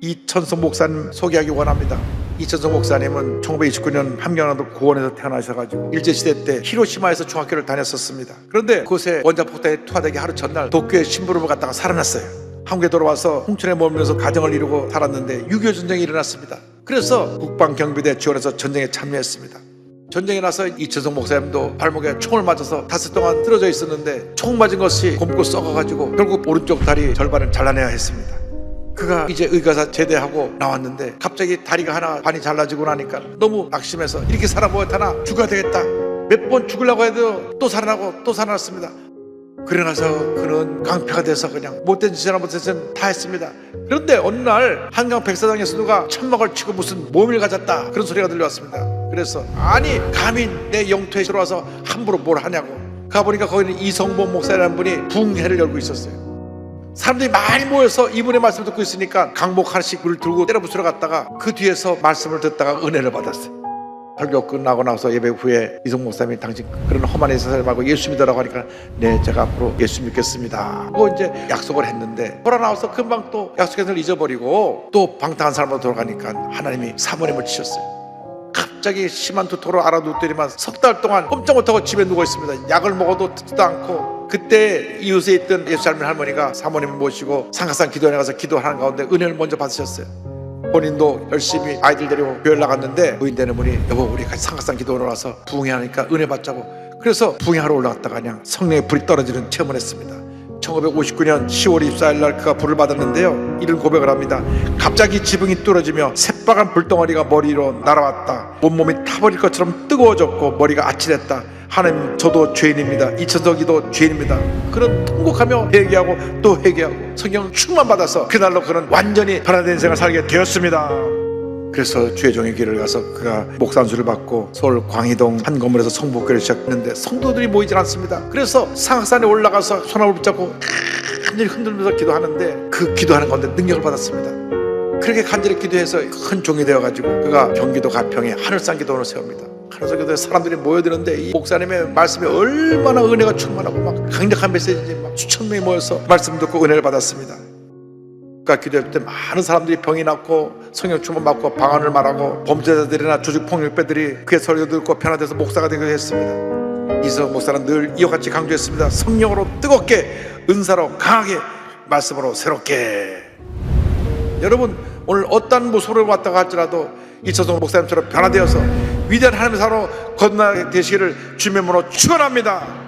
이천성 목사님 소개하기 원합니다. 이천성 목사님은 1929년 함경남도 고원에서 태어나셔가지고 일제시대 때 히로시마에서 중학교를 다녔었습니다. 그런데 그곳에 원자폭탄이 투하되기 하루 전날 도쿄에 심부름을 갔다가 살아났어요. 한국에 돌아와서 홍천에 머물면서 가정을 이루고 살았는데 6.25 전쟁이 일어났습니다. 그래서 국방경비대 지원해서 전쟁에 참여했습니다. 전쟁이 나서 이천성 목사님도 발목에 총을 맞아서 닷새 동안 쓰러져 있었는데 총 맞은 것이 곰고 썩어가지고 결국 오른쪽 다리 절반을 잘라내야 했습니다. 그가 이제 의가사 제대하고 나왔는데 갑자기 다리가 하나 반이 잘라지고 나니까 너무 낙심해서 이렇게 살아 뭐하나 죽어야 되겠다. 몇 번 죽으려고 해도 또 살아나고 또 살아났습니다. 그래 나서 그는 강패가 돼서 그냥 못된 짓이나 못된 짓은 다 했습니다. 그런데 어느 날 한강 백사장에서 누가 천막을 치고 무슨 몸을 가졌다 그런 소리가 들려왔습니다. 그래서 아니 감히 내 영토에 들어와서 함부로 뭘 하냐고 가보니까 거기는 이성범 목사라는 분이 붕해를 열고 있었어요. 사람들이 많이 모여서 이분의 말씀을 듣고 있으니까 강목 하나씩 을 들고 때려 부수러 갔다가 그 뒤에서 말씀을 듣다가 은혜를 받았어요. 설교 끝나고 나서 예배 후에 이성 목사님이 당신 그런 험한 세상을 말고 예수 믿으라고 하니까 네 제가 앞으로 예수 믿겠습니다. 하고 이제 약속을 했는데 돌아 나와서 금방 또 약속을 잊어버리고 또 방탕한 사람으로 돌아가니까 하나님이 사모님을 치셨어요. 갑자기 심한 두토로 알아두더니만 석 달 동안 꼼짝 못하고 집에 누워 있습니다. 약을 먹어도 듣지도 않고 그때 이웃에 있던 예수 삶의 할머니가 사모님을 모시고 상가산 기도원에 가서 기도하는 가운데 은혜를 먼저 받으셨어요. 본인도 열심히 아이들 데리고 교회를 나갔는데 부인 되는 분이 여보 우리 같이 상가산 기도원에 와서 부흥회하니까 은혜 받자고. 그래서 부흥회하러 올라갔다가 그냥 성령의 불이 떨어지는 체험을 했습니다. 1959년 10월 24일 날 그가 불을 받았는데요. 이런 고백을 합니다 갑자기 지붕이 뚫어지며 새빨간 불덩어리가 머리로 날아왔다. 온몸이 타버릴 것처럼 뜨거워졌고 머리가 아찔했다 하나님 저도 죄인입니다 이천석이도 죄인입니다 그는 통곡하며 회개하고 또 회개하고 성령 충만 받아서 그날로 그는 완전히 변화된 인생을 살게 되었습니다 그래서 주의종의 길을 가서 그가 목산수를 받고 서울 광희동 한 건물에서 성복교를 시작했는데 성도들이 모이질 않습니다. 그래서 상악산에 올라가서 소나무를 붙잡고 간절히 흔들면서 기도하는데 그 기도하는 가운데 능력을 받았습니다. 그렇게 간절히 기도해서 큰 종이 되어가지고 그가 경기도 가평에 하늘산 기도원을 세웁니다. 기도에 사람들이 모여드는데 이 목사님의 말씀에 얼마나 은혜가 충만하고 막 강력한 메시지 막 수천 명이 모여서 말씀 듣고 은혜를 받았습니다. 국가 기도할 때 많은 사람들이 병이 났고 성령 충만 받고 방언을 말하고 범죄자들이나 조직 폭력배들이 그의 설교 듣고 변화돼서 목사가 되기도 했습니다. 이성 목사는 늘 이와 같이 강조했습니다. 성령으로 뜨겁게 은사로 강하게 말씀으로 새롭게 여러분 오늘 어떤 모습으로 왔다가 할지라도 이천성 목사님처럼 변화되어서 위대한 하나님의 사로 건너게 되시기를 주님으로 축원합니다.